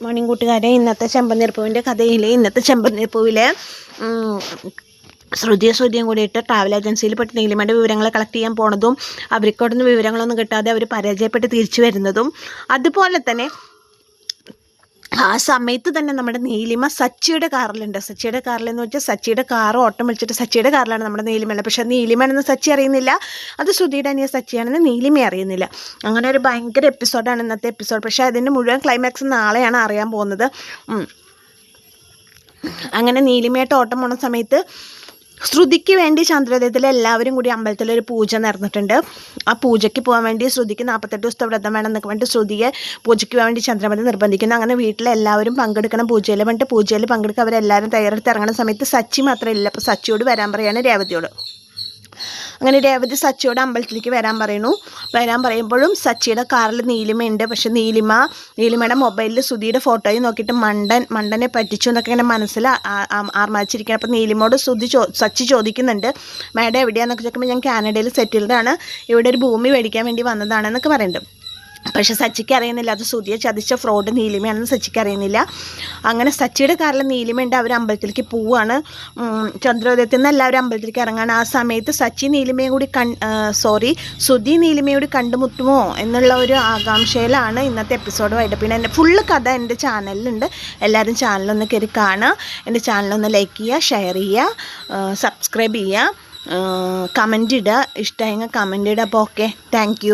Morning കൂട്ടുകാരെ. ഇന്നത്തെ ചെമ്പനീർപ്പൂവിന്റെ കഥയിൽ ഇന്നത്തെ ചെമ്പനീർപ്പൂവിലെ ശ്രുതിയും ശ്രുതിയും കൂടിയിട്ട് ട്രാവൽ ഏജൻസിയിൽ പെട്ട് നീലിമയുടെ വിവരങ്ങൾ കളക്ട് ചെയ്യാൻ പോണതും അവർക്കവിടുന്ന് വിവരങ്ങളൊന്നും കിട്ടാതെ അവർ പരാജയപ്പെട്ട് തിരിച്ചു വരുന്നതും അതുപോലെ തന്നെ ആ സമയത്ത് തന്നെ നമ്മുടെ നീലിമ സച്ചിയുടെ കാറിലുണ്ട്. സച്ചിയുടെ കാറിലെന്ന് വെച്ചാൽ സച്ചിയുടെ കാർ ഓട്ടം വിളിച്ചിട്ട് സച്ചിയുടെ കാറിലാണ് നമ്മുടെ നീലിമ പക്ഷേ നീലിമയാണെന്ന് സച്ചി അറിയുന്നില്ല. അത് ശ്രുതിയുടെ അനിയ സച്ചിയാണെന്ന് നീലിമ അറിയുന്നില്ല. അങ്ങനെ ഒരു ഭയങ്കര എപ്പിസോഡാണ് ഇന്നത്തെ എപ്പിസോഡ്. പക്ഷേ അതിന്റെ മുഴുവൻ ക്ലൈമാക്സ് നാളെയാണ് അറിയാൻ പോകുന്നത്. അങ്ങനെ നീലിമയായിട്ട് ഓട്ടം പോണ സമയത്ത് ശ്രുതിക്ക് വേണ്ടി ചന്ദ്രോദയത്തിൽ എല്ലാവരും കൂടി അമ്പലത്തിൽ ഒരു പൂജ നടന്നിട്ടുണ്ട്. ആ പൂജയ്ക്ക് പോകാൻ വേണ്ടി ശ്രുതിക്ക് നാൽപ്പത്തെട്ട് ദിവസത്തെ വ്രതം വേണം എന്നൊക്കെ വേണ്ടി ശ്രുതിയെ പൂജയ്ക്ക് പോകാൻ വേണ്ടി ചന്ദ്രമതി നിർബന്ധിക്കുന്നു. അങ്ങനെ വീട്ടിലെ എല്ലാവരും പങ്കെടുക്കണം. പൂജയിൽ വേണ്ടിയിട്ട് പൂജയിൽ പങ്കെടുക്കുക അവരെല്ലാവരും തയ്യാറെടുത്ത് ഇറങ്ങുന്ന സമയത്ത് സച്ചി മാത്രമേ ഇല്ല. അപ്പോൾ സച്ചിയോട് വരാൻ പറയാണ് രേവതിയോട്. അങ്ങനെ രേവതി സച്ചിയോട് അമ്പലത്തിലേക്ക് വരാൻ പറയുന്നു. വരാൻ പറയുമ്പോഴും സച്ചിയുടെ കാറിൽ നീലിമയുണ്ട്. പക്ഷെ നീലിമ നീലിമയുടെ മൊബൈലിൽ സുധിയുടെ ഫോട്ടോയും നോക്കിയിട്ട് മണ്ടൻ മണ്ടനെ പറ്റിച്ചു എന്നൊക്കെ ഇങ്ങനെ മനസ്സിൽ ആർമാച്ചിരിക്കുകയാണ് അപ്പോൾ നീലിമോട് സുധി ചോ സച്ചി ചോദിക്കുന്നുണ്ട് മാഡം എവിടെയാണെന്നൊക്കെ ചോദിക്കുമ്പോൾ ഞാൻ കാനഡയിൽ സെറ്റിൽഡാണ് ഇവിടെ ഒരു ഭൂമി മേടിക്കാൻ വേണ്ടി വന്നതാണെന്നൊക്കെ പറയുന്നുണ്ട്. പക്ഷെ സച്ചിക്ക് അറിയുന്നില്ല. അത് സുധിയെ ചതിച്ച ഫ്രോഡ് നീലിമയാണെന്ന് സച്ചിക്ക് അറിയുന്നില്ല. അങ്ങനെ സച്ചിയുടെ കാറിൽ നീലിമയുണ്ട്. അവർ അമ്പലത്തിലേക്ക് പോവുകയാണ്. ചന്ദ്രോദയത്തിൽ നിന്ന് എല്ലാവരും അമ്പലത്തിലേക്ക് ഇറങ്ങാണ്. ആ സമയത്ത് സച്ചി നീലിമയും കൂടി സോറി സുധി നീലിമയോട് കണ്ടുമുട്ടുമോ എന്നുള്ള ഒരു ആകാംക്ഷയിലാണ് ഇന്നത്തെ എപ്പിസോഡ് പിന്നെ എന്റെ ഫുള്ള് കഥ എന്റെ ചാനലിലുണ്ട് എല്ലാവരും ചാനലൊന്ന് കയറി കാണുക. എന്റെ ചാനലൊന്ന് ലൈക്ക് ചെയ്യുക ഷെയർ ചെയ്യുക സബ്സ്ക്രൈബ് ചെയ്യുക കമന്റ് ഇടുക. ഇഷ്ടമായെങ്കിൽ കമന്റ് ഇടുക. അപ്പോൾ ഓക്കെ താങ്ക്